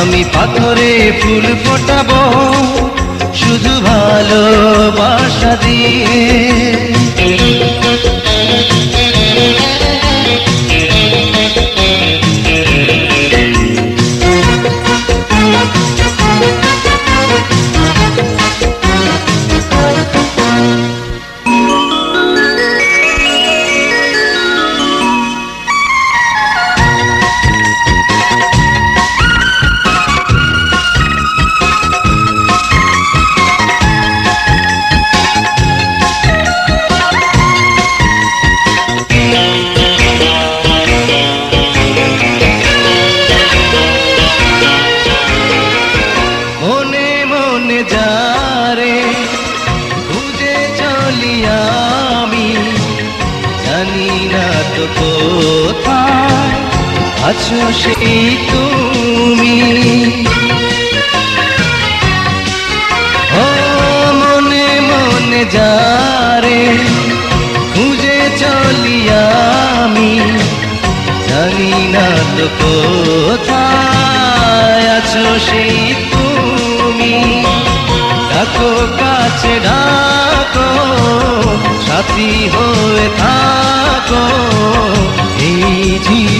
আমি পাথরে ফুল ফোটাবো শুধু ভালোবাসা দিয়ে। কোথায় আছো সেই তুমি? ও মনে মনে যারে খুঁজে চলি আমি, জানি না তো কোথায় আছো সেই তুমি। ডাকো, কাছে ডাকো, সাথী হয়ে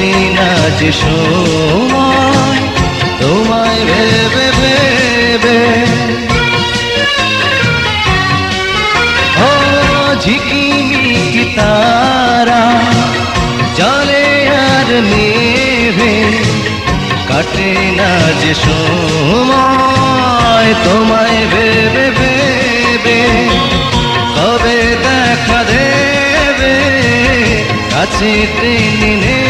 কাটে না যে সময়, তোমায় ভেবে ভেবে। ঝিকিমিকি তারা জলে আর নেভে কাটে না যে সময়, তোমায় ভেবে ভেবে। কবে দেখা দেবে, কাছে টেনে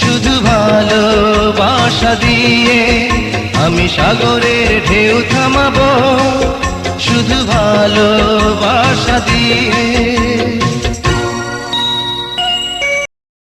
শুধু ভালোবাসা দিয়ে আমি সাগরের ঢেউ থামাবো। শুধু ভালোবাসা দিয়ে